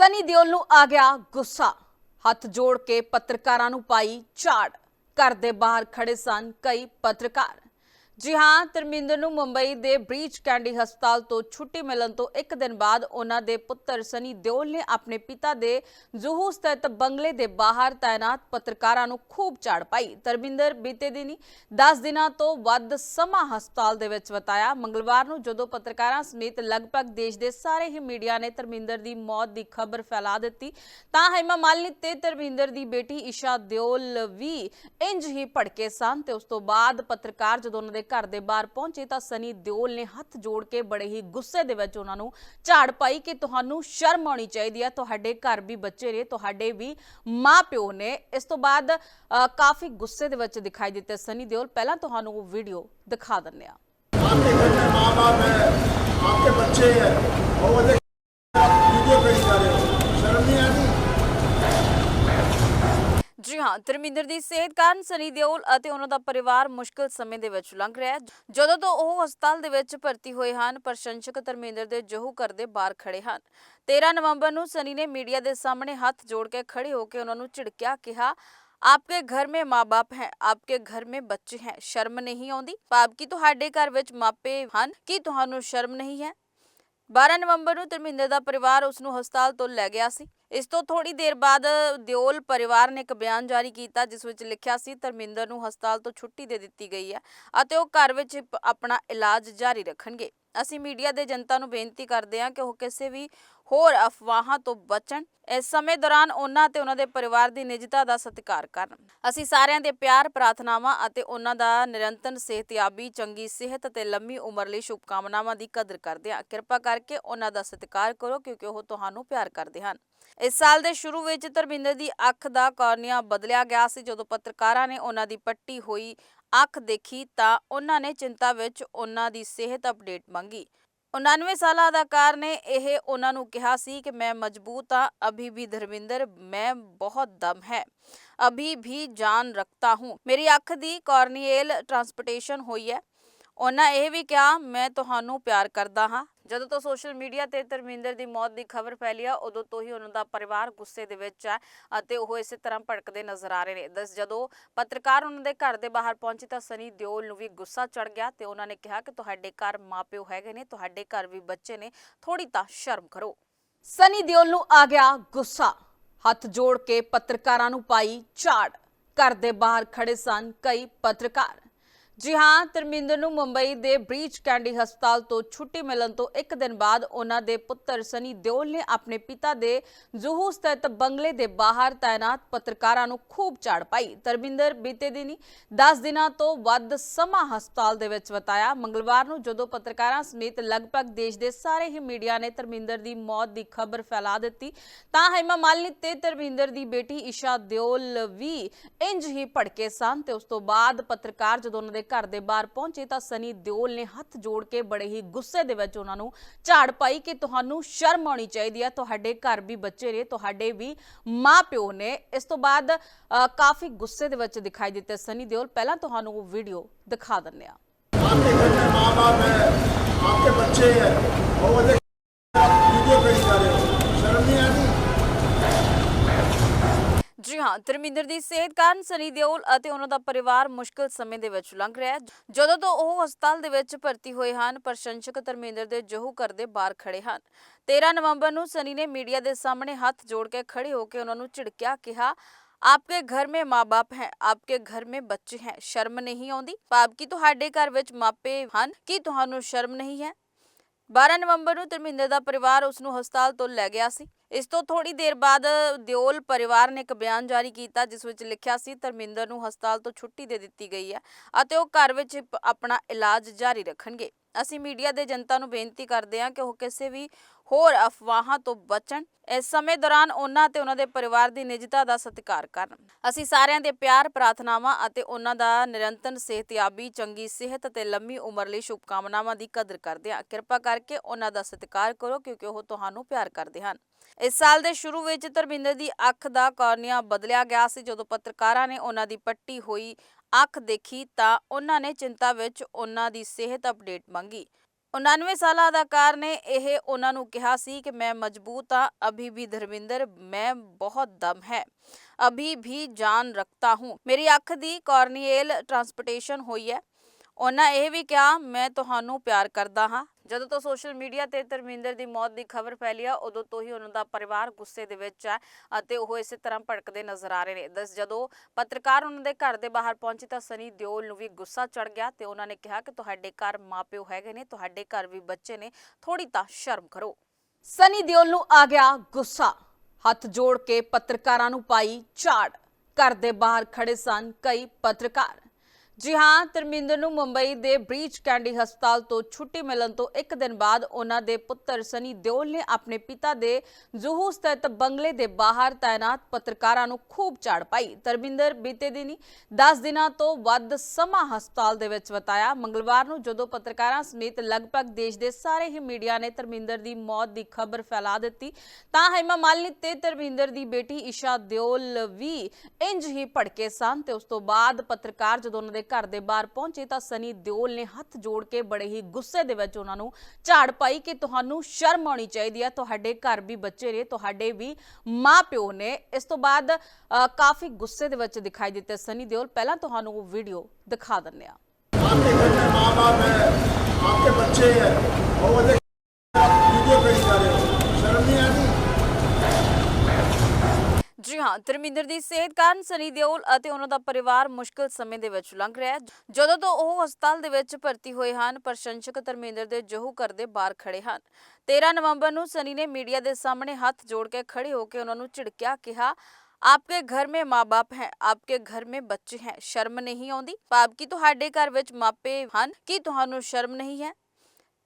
ਸਨੀ ਦਿਓਲ ਨੂੰ ਆ ਗਿਆ ਗੁੱਸਾ। ਹੱਥ ਜੋੜ ਕੇ ਪੱਤਰਕਾਰਾਂ ਨੂੰ ਪਾਈ ਝਾੜ। ਘਰ ਦੇ ਬਾਹਰ ਖੜੇ ਸਨ ਕਈ ਪੱਤਰਕਾਰ। ਜੀ ਹਾਂ, ਧਰਮਿੰਦਰ ਨੂੰ ਮੁੰਬਈ ਦੇ ਬ੍ਰੀਚ ਕੈਂਡੀ ਹਸਪਤਾਲ ਤੋਂ ਛੁੱਟੀ ਮਿਲਣ ਤੋਂ ਇੱਕ ਦਿਨ ਬਾਅਦ ਉਹਨਾਂ ਦੇ ਪੁੱਤਰ ਸਨੀ ਦਿਓਲ ਨੇ ਆਪਣੇ ਪਿਤਾ ਦੇ ਜ਼ੁਹੂ ਸਥਿਤ ਬੰਗਲੇ ਦੇ ਬਾਹਰ ਤਾਇਨਾਤ ਪੱਤਰਕਾਰਾਂ ਨੂੰ ਖੂਬ ਝਾੜ ਪਾਈ। ਧਰਮਿੰਦਰ ਬੀਤੇ ਦਿਨੀ 10 ਦਿਨਾਂ ਤੋਂ ਵੱਧ ਸਮਾਂ ਹਸਪਤਾਲ ਦੇ ਵਿੱਚ ਬਿਤਾਇਆ। ਮੰਗਲਵਾਰ ਨੂੰ ਜਦੋਂ ਪੱਤਰਕਾਰਾਂ ਸਮੇਤ ਲਗਭਗ ਦੇਸ਼ ਦੇ ਸਾਰੇ ਹੀ ਮੀਡੀਆ ਨੇ ਧਰਮਿੰਦਰ ਦੀ ਮੌਤ ਦੀ ਖਬਰ ਫੈਲਾ ਦਿੱਤੀ, ਤਾਂ ਹੈਮਾ ਮਾਲਿਨੀ ਤੇ ਧਰਮਿੰਦਰ ਦੀ ਬੇਟੀ ਈਸ਼ਾ ਦਿਓਲ ਵੀ ਇੰਜ ਹੀ ਭੜਕੇ ਸਨ ਤੇ ਉਸ ਤੋਂ ਬਾਅਦ ਪੱਤਰਕਾਰ ਜਦੋਂ ਉਹਨਾਂ ਦੇ ਘਰ ਦੇ ਬਾਹਰ ਪਹੁੰਚੇ ਤਾਂ ਸਨੀ ਦਿਓਲ ਨੇ ਹੱਥ ਜੋੜ ਕੇ ਬੜੇ ਹੀ ਗੁੱਸੇ ਦੇ ਵਿੱਚ ਉਹਨਾਂ ਨੂੰ ਝਾੜ ਪਾਈ ਕਿ ਤੁਹਾਨੂੰ ਸ਼ਰਮ ਆਉਣੀ ਚਾਹੀਦੀ ਹੈ ਤੁਹਾਡੇ ਘਰ ਵੀ ਬੱਚੇ ਨੇ ਤੁਹਾਡੇ ਵੀ ਮਾਪਿਓ ਨੇ ਇਸ ਤੋਂ ਬਾਅਦ ਅ, ਕਾਫੀ ਗੁੱਸੇ ਦੇ ਵਿੱਚ ਦਿਖਾਈ ਦਿੱਤੇ ਸਨੀ ਦਿਓਲ ਪਹਿਲਾਂ ਤੁਹਾਨੂੰ ਉਹ ਵੀਡੀਓ ਦਿਖਾ ਦਿੰਦੇ ਹਾਂ आपके घर में माँ बाप है आपके बच्चे हैं और वो देख आप वीडियो पेश कर रहे हो शर्म नहीं आती ਜੀ ਹਾਂ ਧਰਮਿੰਦਰ ਦੀ ਸਿਹਤ ਕਾਰਨ ਸਨੀ ਦਿਓਲ ਅਤੇ ਉਹਨਾਂ ਦਾ ਪਰਿਵਾਰ ਮੁਸ਼ਕਲ ਸਮੇਂ ਦੇ ਵਿੱਚ ਲੰਘ ਰਿਹਾ ਹੈ ਜਦੋਂ ਤੋਂ ਉਹ ਹਸਪਤਾਲ ਦੇ ਵਿੱਚ ਭਰਤੀ ਹੋਏ ਹਨ ਪ੍ਰਸ਼ੰਸਕ ਧਰਮਿੰਦਰ ਦੇ ਜਹੂ ਘਰ ਦੇ ਬਾਹਰ ਖੜੇ ਹਨ 13 ਨਵੰਬਰ ਨੂੰ ਸਨੀ ਨੇ ਮੀਡੀਆ ਦੇ ਸਾਹਮਣੇ ਹੱਥ ਜੋੜ ਕੇ ਖੜੇ ਹੋ ਕੇ ਉਹਨਾਂ ਨੂੰ ਝਿੜਕਿਆ ਕਿਹਾ आपके घर में ਮਾਂ ਬਾਪ ਹੈ आपके घर में ਬੱਚੇ ਹੈ ਸ਼ਰਮ ਨਹੀਂ ਆਉਂਦੀ ਭਾਵ ਕਿ ਤੁਹਾਡੇ ਘਰ ਵਿੱਚ ਮਾਪੇ ਹਨ ਕੀ ਤੁਹਾਨੂੰ ਸ਼ਰਮ ਨਹੀਂ ਹੈ 12 ਨਵੰਬਰ ਨੂੰ ਧਰਮਿੰਦਰ ਦਾ ਪਰਿਵਾਰ ਉਸ ਨੂੰ ਹਸਪਤਾਲ ਤੋਂ ਲੈ ਗਿਆ ਸੀ। ਇਸ ਤੋਂ ਥੋੜੀ ਦੇਰ ਬਾਅਦ ਦਿਓਲ ਪਰਿਵਾਰ ਨੇ ਇੱਕ ਬਿਆਨ ਜਾਰੀ ਕੀਤਾ, ਜਿਸ ਵਿੱਚ ਲਿਖਿਆ ਸੀ, ਧਰਮਿੰਦਰ ਨੂੰ ਹਸਪਤਾਲ ਤੋਂ ਛੁੱਟੀ ਦੇ ਦਿੱਤੀ ਗਈ ਹੈ ਅਤੇ ਉਹ ਘਰ ਵਿੱਚ ਆਪਣਾ ਇਲਾਜ ਜਾਰੀ ਰੱਖਣਗੇ। ਅਸੀਂ ਮੀਡੀਆ ਦੇ ਜਨਤਾ ਨੂੰ ਬੇਨਤੀ ਕਰਦੇ ਹਾਂ ਕਿ ਉਹ ਕਿਸੇ ਵੀ ਹੋਰ ਅਫਵਾਹਾਂ ਤੋਂ ਬਚਣ। ਇਸ ਸਮੇਂ ਦੌਰਾਨ ਉਹਨਾਂ ਤੇ ਉਹਨਾਂ ਦੇ ਪਰਿਵਾਰ ਦੀ ਨਿਜਤਾ ਦਾ ਸਤਿਕਾਰ ਕਰਨ। ਅਸੀਂ ਸਾਰਿਆਂ ਦੇ ਪਿਆਰ, ਪ੍ਰਾਰਥਨਾਵਾਂ ਅਤੇ ਉਹਨਾਂ ਦਾ ਨਿਰੰਤਰ, ਸਿਹਤਯਾਬੀ, ਚੰਗੀ ਸਿਹਤ ਅਤੇ ਲੰਮੀ ਉਮਰ ਲਈ ਸ਼ੁਭਕਾਮਨਾਵਾਂ ਦੀ ਕਦਰ ਕਰਦੇ ਹਾਂ। ਕਿਰਪਾ ਕਰਕੇ ਉਹਨਾਂ ਦਾ ਸਤਿਕਾਰ ਕਰੋ ਕਿਉਂਕਿ ਉਹ ਤੁਹਾਨੂੰ ਪਿਆਰ ਕਰਦੇ ਹਨ। ਇਸ ਸਾਲ ਦੇ ਸ਼ੁਰੂ ਵਿੱਚ ਧਰਮਿੰਦਰ ਦੀ ਅੱਖ ਦਾ ਕਾਰਨੀਆ ਬਦਲਿਆ ਗਿਆ ਸੀ ਜਦੋਂ ਪੱਤਰਕਾਰਾਂ ਨੇ ਉਹਨਾਂ ਦੀ ਪੱਟੀ ਹੋਈ ਅੱਖ ਦੇਖੀ ਤਾਂ ਉਹਨਾਂ ਨੇ ਚਿੰਤਾ ਵਿੱਚ ਉਹਨਾਂ ਦੀ ਸਿਹਤ ਅਪਡੇਟ ਮੰਗੀ। 99 ਸਾਲਾ ਅਦਾਕਾਰ ਨੇ ਇਹ ਉਹਨਾਂ ਨੂੰ ਕਿਹਾ ਸੀ ਕਿ ਮੈਂ ਮਜ਼ਬੂਤ ਹਾਂ, ਅਭੀ ਵੀ ਧਰਮਿੰਦਰ, ਮੈਂ ਬਹੁਤ ਦਮ ਹੈ। ਅਭੀ ਵੀ ਜਾਨ ਰੱਖਤਾ ਹੂੰ। ਮੇਰੀ ਅੱਖ ਦੀ ਕਾਰਨੀਅਲ ਟ੍ਰਾਂਸਪੋਰਟੇਸ਼ਨ ਹੋਈ ਹੈ। ਉਹਨਾਂ ਇਹ ਵੀ ਕਿਹਾ, ਮੈਂ ਤੁਹਾਨੂੰ ਪਿਆਰ ਕਰਦਾ ਹਾਂ। ਜਦੋਂ ਤੋਂ ਸੋਸ਼ਲ ਮੀਡੀਆ ਤੇ ਧਰਮਿੰਦਰ ਦੀ ਮੌਤ ਦੀ ਖਬਰ ਫੈਲੀ ਆ, ਉਦੋਂ ਤੋਂ ਹੀ ਉਹਨਾਂ ਦਾ ਪਰਿਵਾਰ ਗੁੱਸੇ ਦੇ ਵਿੱਚ ਹੈ ਅਤੇ ਉਹ ਇਸੇ ਤਰ੍ਹਾਂ ਭੜਕਦੇ ਨਜ਼ਰ ਆ ਰਹੇ ਨੇ। ਦਸ ਜਦੋਂ ਪੱਤਰਕਾਰ ਉਹਨਾਂ ਦੇ ਘਰ ਦੇ ਬਾਹਰ ਪਹੁੰਚੇ ਤਾਂ ਸਨੀ ਦਿਓਲ ਨੂੰ ਵੀ ਗੁੱਸਾ ਚੜ ਗਿਆ ਤੇ ਉਹਨਾਂ ਨੇ ਕਿਹਾ ਕਿ ਤੁਹਾਡੇ ਘਰ ਮਾਪਿਓ ਹੈਗੇ ਨੇ, ਤੁਹਾਡੇ ਘਰ ਵੀ ਬੱਚੇ ਨੇ ਥੋੜੀ ਤਾਂ ਸ਼ਰਮ ਕਰੋ। ਸਨੀ ਦਿਓਲ ਨੂੰ ਆ ਗਿਆ ਗੁੱਸਾ। ਹੱਥ ਜੋੜ ਕੇ ਪੱਤਰਕਾਰਾਂ ਨੂੰ ਪਾਈ ਝਾੜ। ਘਰ ਦੇ ਬਾਹਰ ਖੜੇ ਸਨ ਕਈ ਪੱਤਰਕਾਰ। ਜੀ ਹਾਂ, ਧਰਮਿੰਦਰ ਨੂੰ ਮੁੰਬਈ ਦੇ ਬ੍ਰੀਚ ਕੈਂਡੀ ਹਸਪਤਾਲ ਤੋਂ ਛੁੱਟੀ ਮਿਲਣ ਤੋਂ ਇੱਕ ਦਿਨ ਬਾਅਦ ਉਹਨਾਂ ਦੇ ਪੁੱਤਰ ਸਨੀ ਦਿਓਲ ਨੇ ਆਪਣੇ ਪਿਤਾ ਦੇ ਜ਼ੁਹੂ ਸਥਿਤ ਬੰਗਲੇ ਦੇ ਬਾਹਰ ਤਾਇਨਾਤ ਪੱਤਰਕਾਰਾਂ ਨੂੰ ਖੂਬ ਝਾੜ ਪਾਈ। ਧਰਮਿੰਦਰ ਬੀਤੇ ਦਿਨੀ 10 ਦਿਨਾਂ ਤੋਂ ਵੱਧ ਸਮਾਂ ਹਸਪਤਾਲ ਦੇ ਵਿੱਚ ਬਿਤਾਇਆ। ਮੰਗਲਵਾਰ ਨੂੰ ਜਦੋਂ ਪੱਤਰਕਾਰਾਂ ਸਮੇਤ ਲਗਭਗ ਦੇਸ਼ ਦੇ ਸਾਰੇ ਹੀ ਮੀਡੀਆ ਨੇ ਧਰਮਿੰਦਰ ਦੀ ਮੌਤ ਦੀ ਖਬਰ ਫੈਲਾ ਦਿੱਤੀ, ਤਾਂ ਹੈਮਾ ਮਾਲਿਨੀ ਤੇ ਧਰਮਿੰਦਰ ਦੀ ਬੇਟੀ ਈਸ਼ਾ ਦਿਓਲ ਵੀ ਇੰਜ ਹੀ ਭੜਕੇ ਸਨ ਤੇ ਉਸ ਤੋਂ ਬਾਅਦ ਪੱਤਰਕਾਰ ਜਦੋਂ ਉਹਨਾਂ ਦੇ ਘਰ ਦੇ ਬਾਹਰ ਪਹੁੰਚੇ ਤਾਂ ਸਨੀ ਦਿਓਲ ਨੇ ਹੱਥ ਜੋੜ ਕੇ ਬੜੇ ਹੀ ਗੁੱਸੇ ਦੇ ਵਿੱਚ ਉਹਨਾਂ ਨੂੰ ਝਾੜ ਪਾਈ ਕਿ ਤੁਹਾਨੂੰ ਸ਼ਰਮ ਆਉਣੀ ਚਾਹੀਦੀ ਹੈ ਤੁਹਾਡੇ ਘਰ ਵੀ ਬੱਚੇ ਨੇ ਤੁਹਾਡੇ ਵੀ ਮਾਪਿਓ ਨੇ ਇਸ ਤੋਂ ਬਾਅਦ ਅ, ਕਾਫੀ ਗੁੱਸੇ ਦੇ ਵਿੱਚ ਦਿਖਾਈ ਦਿੱਤੇ ਸਨੀ ਦਿਓਲ ਪਹਿਲਾਂ ਤੁਹਾਨੂੰ ਉਹ ਵੀਡੀਓ ਦਿਖਾ ਦਿੰਦੇ ਹਾਂ आपके घर में माँ बाप है आपके बच्चे हैं और वो देख आप वीडियो पेश कर रहे हो शर्म नहीं आती ਜੀ ਹਾਂ, ਧਰਮਿੰਦਰ ਦੀ ਸਿਹਤ ਕਾਰਨ ਸਨੀ ਦਿਓਲ ਅਤੇ ਉਹਨਾਂ ਦਾ ਪਰਿਵਾਰ ਮੁਸ਼ਕਲ ਸਮੇਂ ਦੇ ਵਿੱਚ ਲੰਘ ਰਿਹਾ ਹੈ। ਜਦੋਂ ਤੋਂ ਉਹ ਹਸਪਤਾਲ ਦੇ ਵਿੱਚ ਭਰਤੀ ਹੋਏ ਹਨ, ਪ੍ਰਸ਼ੰਸਕ ਧਰਮਿੰਦਰ ਦੇ ਜੋਹੂ ਕਰਦੇ ਬਾਹਰ ਖੜੇ ਹਨ। 13 ਨਵੰਬਰ ਨੂੰ ਸਨੀ ਨੇ ਮੀਡੀਆ ਦੇ ਸਾਹਮਣੇ ਹੱਥ ਜੋੜ ਕੇ ਖੜੇ ਹੋ ਕੇ ਉਹਨਾਂ ਨੂੰ ਝਿੜਕਿਆ ਕਿਹਾ, ਆਪਕੇ ਘਰ ਮੇ ਮਾਪੇ ਹੈ, ਆਪਕੇ ਘਰ ਮੇ ਬੱਚੇ ਹੈ, ਸ਼ਰਮ ਨਹੀਂ ਆਉਂਦੀ? ਪਾਪ ਕੀ ਤੁਹਾਡੇ ਘਰ ਵਿੱਚ ਮਾਪੇ ਹਨ ਕੀ ਤੁਹਾਨੂੰ ਸ਼ਰਮ ਨਹੀਂ ਹੈ? 12 ਨਵੰਬਰ ਨੂੰ ਧਰਮਿੰਦਰ ਦਾ ਪਰਿਵਾਰ ਉਸ ਨੂੰ ਹਸਪਤਾਲ ਤੋਂ ਲੈ ਗਿਆ ਸੀ। ਇਸ ਤੋਂ ਥੋੜੀ ਦੇਰ ਬਾਅਦ ਦਿਓਲ ਪਰਿਵਾਰ ਨੇ ਇੱਕ ਬਿਆਨ ਜਾਰੀ ਕੀਤਾ, ਜਿਸ ਵਿੱਚ ਲਿਖਿਆ ਸੀ, ਧਰਮਿੰਦਰ ਨੂੰ ਹਸਪਤਾਲ ਤੋਂ ਛੁੱਟੀ ਦੇ ਦਿੱਤੀ ਗਈ ਹੈ ਅਤੇ ਉਹ ਘਰ ਵਿੱਚ ਆਪਣਾ ਇਲਾਜ ਜਾਰੀ ਰੱਖਣਗੇ। ਅਸੀਂ ਮੀਡੀਆ ਦੇ ਜਨਤਾ ਨੂੰ ਬੇਨਤੀ ਕਰਦੇ ਹਾਂ ਕਿ ਉਹ ਕਿਸੇ ਵੀ ਹੋਰ ਅਫਵਾਹਾਂ ਤੋਂ ਬਚਣ। ਇਸ ਸਮੇਂ ਦੌਰਾਨ ਉਹਨਾਂ ਤੇ ਉਹਨਾਂ ਦੇ ਪਰਿਵਾਰ ਦੀ ਨਿਜਤਾ ਦਾ ਸਤਿਕਾਰ ਕਰਨ। ਅਸੀਂ ਸਾਰਿਆਂ ਦੇ ਪਿਆਰ, ਪ੍ਰਾਰਥਨਾਵਾਂ ਅਤੇ ਉਹਨਾਂ ਦਾ ਨਿਰੰਤਰ, ਸਿਹਤਯਾਬੀ, ਚੰਗੀ ਸਿਹਤ ਅਤੇ ਲੰਮੀ ਉਮਰ ਲਈ ਸ਼ੁਭਕਾਮਨਾਵਾਂ ਦੀ ਕਦਰ ਕਰਦੇ ਹਾਂ। ਕਿਰਪਾ ਕਰਕੇ ਉਹਨਾਂ ਦਾ ਸਤਿਕਾਰ ਕਰੋ ਕਿਉਂਕਿ ਉਹ ਤੁਹਾਨੂੰ ਪਿਆਰ ਕਰਦੇ ਹਨ। ਇਸ ਸਾਲ ਦੇ ਸ਼ੁਰੂ ਵਿੱਚ ਧਰਮਿੰਦਰ ਦੀ ਅੱਖ ਦਾ ਕਾਰਨੀਆ ਬਦਲਿਆ ਗਿਆ ਸੀ। ਜਦੋਂ ਪੱਤਰਕਾਰਾਂ ਨੇ ਉਹਨਾਂ ਦੀ ਪੱਟੀ ਹੋਈ ਅੱਖ ਦੇਖੀ ਤਾਂ ਉਹਨਾਂ ਨੇ ਚਿੰਤਾ ਵਿੱਚ ਉਹਨਾਂ ਦੀ ਸਿਹਤ ਅਪਡੇਟ ਮੰਗੀ। 99 ਸਾਲਾ ਅਦਾਕਾਰ ਨੇ ਇਹ ਉਹਨਾਂ ਨੂੰ ਕਿਹਾ ਸੀ ਕਿ ਮੈਂ ਮਜ਼ਬੂਤ ਹਾਂ, ਅਭੀ ਵੀ ਧਰਮਿੰਦਰ, ਮੈਂ ਬਹੁਤ ਦਮ ਹੈ। ਅਭੀ ਵੀ ਜਾਨ ਰੱਖਤਾ ਹੂੰ। ਮੇਰੀ ਅੱਖ ਦੀ ਕਾਰਨੀਅਲ ਟ੍ਰਾਂਸਪੋਰਟੇਸ਼ਨ ਹੋਈ ਹੈ। ਉਹਨਾਂ ਇਹ ਵੀ ਕਿਹਾ, ਮੈਂ ਤੁਹਾਨੂੰ ਪਿਆਰ ਕਰਦਾ ਹਾਂ। ਜਦੋਂ ਤੋਂ ਸੋਸ਼ਲ ਮੀਡੀਆ ਤੇ ਧਰਮਿੰਦਰ ਦੀ ਮੌਤ ਦੀ ਖਬਰ ਫੈਲੀ ਆ, ਉਦੋਂ ਤੋਂ ਹੀ ਉਹਨਾਂ ਦਾ ਪਰਿਵਾਰ ਗੁੱਸੇ ਦੇ ਵਿੱਚ ਹੈ ਅਤੇ ਉਹ ਇਸੇ ਤਰ੍ਹਾਂ ਭੜਕਦੇ ਨਜ਼ਰ ਆ ਰਹੇ ਨੇ। ਦਸ ਜਦੋਂ ਪੱਤਰਕਾਰ ਉਹਨਾਂ ਦੇ ਘਰ ਦੇ ਬਾਹਰ ਪਹੁੰਚੇ ਤਾਂ ਸਨੀ ਦਿਓਲ ਨੂੰ ਵੀ ਗੁੱਸਾ ਚੜ ਗਿਆ ਤੇ ਉਹਨਾਂ ਨੇ ਕਿਹਾ ਕਿ ਤੁਹਾਡੇ ਘਰ ਮਾਪਿਓ ਹੈਗੇ ਨੇ, ਤੁਹਾਡੇ ਘਰ ਵੀ ਬੱਚੇ ਨੇ ਥੋੜੀ ਤਾਂ ਸ਼ਰਮ ਕਰੋ। ਸਨੀ ਦਿਓਲ ਨੂੰ ਆ ਗਿਆ ਗੁੱਸਾ। ਹੱਥ ਜੋੜ ਕੇ ਪੱਤਰਕਾਰਾਂ ਨੂੰ ਪਾਈ ਝਾੜ। ਘਰ ਦੇ ਬਾਹਰ ਖੜੇ ਸਨ ਕਈ ਪੱਤਰਕਾਰ। ਜੀ ਹਾਂ, ਧਰਮਿੰਦਰ ਨੂੰ ਮੁੰਬਈ ਦੇ ਬ੍ਰੀਚ ਕੈਂਡੀ ਹਸਪਤਾਲ ਤੋਂ ਛੁੱਟੀ ਮਿਲਣ ਤੋਂ ਇੱਕ ਦਿਨ ਬਾਅਦ ਉਹਨਾਂ ਦੇ ਪੁੱਤਰ ਸਨੀ ਦਿਓਲ ਨੇ ਆਪਣੇ ਪਿਤਾ ਦੇ ਜ਼ੁਹੂ ਸਥਿਤ ਬੰਗਲੇ ਦੇ ਬਾਹਰ ਤਾਇਨਾਤ ਪੱਤਰਕਾਰਾਂ ਨੂੰ ਖੂਬ ਝਾੜ ਪਾਈ। ਧਰਮਿੰਦਰ ਬੀਤੇ ਦਿਨੀ 10 ਦਿਨਾਂ ਤੋਂ ਵੱਧ ਸਮਾਂ ਹਸਪਤਾਲ ਦੇ ਵਿੱਚ ਬਿਤਾਇਆ। ਮੰਗਲਵਾਰ ਨੂੰ ਜਦੋਂ ਪੱਤਰਕਾਰਾਂ ਸਮੇਤ ਲਗਭਗ ਦੇਸ਼ ਦੇ ਸਾਰੇ ਹੀ ਮੀਡੀਆ ਨੇ ਧਰਮਿੰਦਰ ਦੀ ਮੌਤ ਦੀ ਖਬਰ ਫੈਲਾ ਦਿੱਤੀ, ਤਾਂ ਹੈਮਾ ਮਾਲਿਨੀ ਤੇ ਧਰਮਿੰਦਰ ਦੀ ਬੇਟੀ ਈਸ਼ਾ ਦਿਓਲ ਵੀ ਇੰਜ ਹੀ ਭੜਕੇ ਸਨ ਤੇ ਉਸ ਤੋਂ ਬਾਅਦ ਪੱਤਰਕਾਰ ਜਦੋਂ ਉਹਨਾਂ ਦੇ ਘਰ ਦੇ ਬਾਹਰ ਪਹੁੰਚੇ ਤਾਂ ਸਨੀ ਦਿਓਲ ਨੇ ਹੱਥ ਜੋੜ ਕੇ ਬੜੇ ਹੀ ਗੁੱਸੇ ਦੇ ਵਿੱਚ ਉਹਨਾਂ ਨੂੰ ਝਾੜ ਪਾਈ ਕਿ ਤੁਹਾਨੂੰ ਸ਼ਰਮ ਆਉਣੀ ਚਾਹੀਦੀ ਹੈ ਤੁਹਾਡੇ ਘਰ ਵੀ ਬੱਚੇ ਨੇ ਤੁਹਾਡੇ ਵੀ ਮਾਪਿਓ ਨੇ ਇਸ ਤੋਂ ਬਾਅਦ ਅ, ਕਾਫੀ ਗੁੱਸੇ ਦੇ ਵਿੱਚ ਦਿਖਾਈ ਦਿੱਤੇ ਸਨੀ ਦਿਓਲ ਪਹਿਲਾਂ ਤੁਹਾਨੂੰ ਉਹ ਵੀਡੀਓ ਦਿਖਾ ਦਿੰਦੇ ਆ आपके घर में माँ बाप है आपके बच्चे हैं ਹਾਂ, ਧਰਮਿੰਦਰ ਦੀ ਸਿਹਤ ਕਾਰਨ ਸਨੀ ਦਿਓਲ ਅਤੇ ਉਹਨਾਂ ਦਾ ਪਰਿਵਾਰ ਮੁਸ਼ਕਲ ਸਮੇਂ ਦੇ ਵਿੱਚ ਲੰਘ ਰਿਹਾ ਹੈ। ਜਦੋਂ ਤੋਂ ਉਹ ਹਸਪਤਾਲ ਦੇ ਵਿੱਚ ਭਰਤੀ ਹੋਏ ਹਨ, ਪ੍ਰਸ਼ੰਸਕ ਧਰਮਿੰਦਰ ਦੇ ਜੋਹੂ ਕਰਦੇ ਬਾਹਰ ਖੜੇ ਹਨ। 13 ਨਵੰਬਰ ਨੂੰ ਸਨੀ ਨੇ ਮੀਡੀਆ ਦੇ ਸਾਹਮਣੇ ਹੱਥ ਜੋੜ ਕੇ ਖੜੇ ਹੋ ਕੇ ਉਹਨਾਂ ਨੂੰ ਝਿੜਕਿਆ ਕਿਹਾ, ਆਪਕੇ ਘਰ ਮੇ ਮਾਪੇ ਹੈ, ਆਪਕੇ ਘਰ ਮੇ ਬੱਚੇ ਹੈ, ਸ਼ਰਮ ਨਹੀਂ ਆਉਂਦੀ। ਪਾਪ ਕੀ ਤੁਹਾਡੇ ਘਰ ਵਿੱਚ ਮਾਪੇ ਹਨ, ਕੀ ਤੁਹਾਨੂੰ ਸ਼ਰਮ ਨਹੀਂ ਹੈ?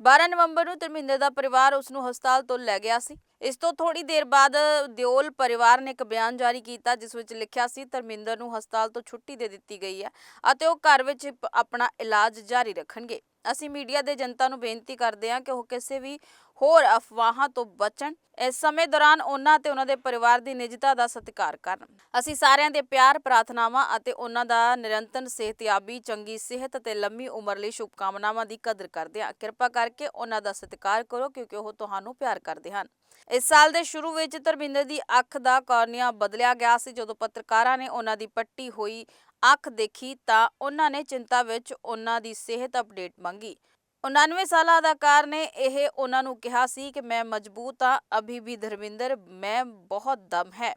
12 ਨਵੰਬਰ ਨੂੰ ਧਰਮਿੰਦਰ ਦਾ ਪਰਿਵਾਰ ਉਸ ਨੂੰ ਹਸਪਤਾਲ ਤੋਂ ਲੈ ਗਿਆ ਸੀ। ਇਸ ਤੋਂ ਥੋੜੀ ਦੇਰ ਬਾਅਦ ਦਿਓਲ ਪਰਿਵਾਰ ਨੇ ਇੱਕ ਬਿਆਨ ਜਾਰੀ ਕੀਤਾ, ਜਿਸ ਵਿੱਚ ਲਿਖਿਆ ਸੀ, ਧਰਮਿੰਦਰ ਨੂੰ ਹਸਪਤਾਲ ਤੋਂ ਛੁੱਟੀ ਦੇ ਦਿੱਤੀ ਗਈ ਹੈ ਅਤੇ ਉਹ ਘਰ ਵਿੱਚ ਆਪਣਾ ਇਲਾਜ ਜਾਰੀ ਰੱਖਣਗੇ। ਅਸੀਂ ਮੀਡੀਆ ਦੇ ਜਨਤਾ ਨੂੰ ਬੇਨਤੀ ਕਰਦੇ ਹਾਂ ਕਿ ਉਹ ਕਿਸੇ ਵੀ ਹੋਰ ਅਫਵਾਹਾਂ ਤੋਂ ਬਚਣ। ਇਸ ਸਮੇਂ ਦੌਰਾਨ ਉਹਨਾਂ ਤੇ ਉਹਨਾਂ ਦੇ ਪਰਿਵਾਰ ਦੀ ਨਿਜਤਾ ਦਾ ਸਤਿਕਾਰ ਕਰਨ। ਅਸੀਂ ਸਾਰਿਆਂ ਦੇ ਪਿਆਰ, ਪ੍ਰਾਰਥਨਾਵਾਂ ਅਤੇ ਉਹਨਾਂ ਦਾ ਨਿਰੰਤਰ, ਸਿਹਤਯਾਬੀ, ਚੰਗੀ ਸਿਹਤ ਅਤੇ ਲੰਮੀ ਉਮਰ ਲਈ ਸ਼ੁਭਕਾਮਨਾਵਾਂ ਦੀ ਕਦਰ ਕਰਦੇ ਹਾਂ। ਕਿਰਪਾ ਕਰਕੇ ਉਹਨਾਂ ਦਾ ਸਤਿਕਾਰ ਕਰੋ ਕਿਉਂਕਿ ਉਹ ਤੁਹਾਨੂੰ ਪਿਆਰ ਕਰਦੇ ਹਨ। ਇਸ ਸਾਲ ਦੇ ਸ਼ੁਰੂ ਵਿੱਚ ਧਰਮਿੰਦਰ ਦੀ ਅੱਖ ਦਾ ਕਾਰਨੀਆ ਬਦਲਿਆ ਗਿਆ ਸੀ ਜਦੋਂ ਪੱਤਰਕਾਰਾਂ ਨੇ ਉਹਨਾਂ ਦੀ ਪੱਟੀ ਹੋਈ ਅੱਖ ਦੇਖੀ ਤਾਂ ਉਹਨਾਂ ਨੇ ਚਿੰਤਾ ਵਿੱਚ ਉਹਨਾਂ ਦੀ ਸਿਹਤ ਅਪਡੇਟ ਮੰਗੀ। 99 ਸਾਲਾ ਅਦਾਕਾਰ ਨੇ ਇਹ ਉਹਨਾਂ ਨੂੰ ਕਿਹਾ ਸੀ ਕਿ ਮੈਂ ਮਜ਼ਬੂਤ ਹਾਂ, ਅਭੀ ਵੀ ਧਰਮਿੰਦਰ, ਮੈਂ ਬਹੁਤ ਦਮ ਹੈ।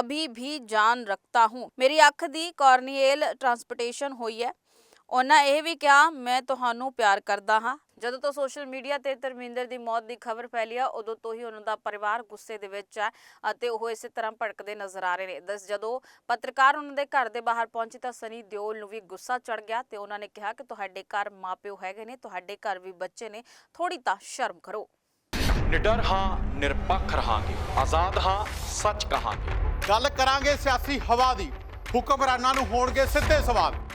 ਅਭੀ ਵੀ ਜਾਨ ਰੱਖਤਾ ਹੂੰ। ਮੇਰੀ ਅੱਖ ਦੀ ਕਾਰਨੀਅਲ ਟ੍ਰਾਂਸਪੋਰਟੇਸ਼ਨ ਹੋਈ ਹੈ। ਉਹਨਾਂ ਇਹ ਵੀ ਕਿਹਾ ਮੈਂ ਤੁਹਾਨੂੰ ਪਿਆਰ ਕਰਦਾ ਹਾਂ। ਜਦੋਂ ਤੋਂ ਸੋਸ਼ਲ ਮੀਡੀਆ ਤੇ ਧਰਮਿੰਦਰ ਦੀ ਮੌਤ ਦੀ ਖਬਰ ਫੈਲੀ ਆ ਉਦੋਂ ਤੋਂ ਹੀ ਉਹਨਾਂ ਦਾ ਪਰਿਵਾਰ ਗੁੱਸੇ ਦੇ ਵਿੱਚ ਹੈ ਅਤੇ ਉਹ ਇਸੇ ਤਰ੍ਹਾਂ ਭੜਕਦੇ ਨਜ਼ਰ ਆ ਰਹੇ ਨੇ। ਦਸ ਜਦੋਂ ਪੱਤਰਕਾਰ ਉਹਨਾਂ ਦੇ ਘਰ ਦੇ ਬਾਹਰ ਪਹੁੰਚੇ ਤਾਂ ਸਨੀ ਦਿਓਲ ਨੂੰ ਵੀ ਗੁੱਸਾ ਚੜ ਗਿਆ ਤੇ ਉਹਨਾਂ ਨੇ ਕਿਹਾ ਕਿ ਤੁਹਾਡੇ ਘਰ ਮਾਪਿਓ ਹੈਗੇ ਨੇ ਤੁਹਾਡੇ ਘਰ ਵੀ ਬੱਚੇ ਨੇ ਥੋੜੀ ਤਾਂ ਸ਼ਰਮ ਕਰੋ। ਨਿਡਰ ਹਾਂ ਨਿਰਪੱਖ ਰਹਾਂਗੇ ਆਜ਼ਾਦ ਹਾਂ ਸੱਚ ਕਹਾਂਗੇ। ਗੱਲ ਕਰਾਂਗੇ ਸਿਆਸੀ ਹਵਾ ਦੀ ਹੁਕਮਰਾਨਾਂ ਨੂੰ ਹੋਣਗੇ ਸਿੱਧੇ ਸਵਾਲ।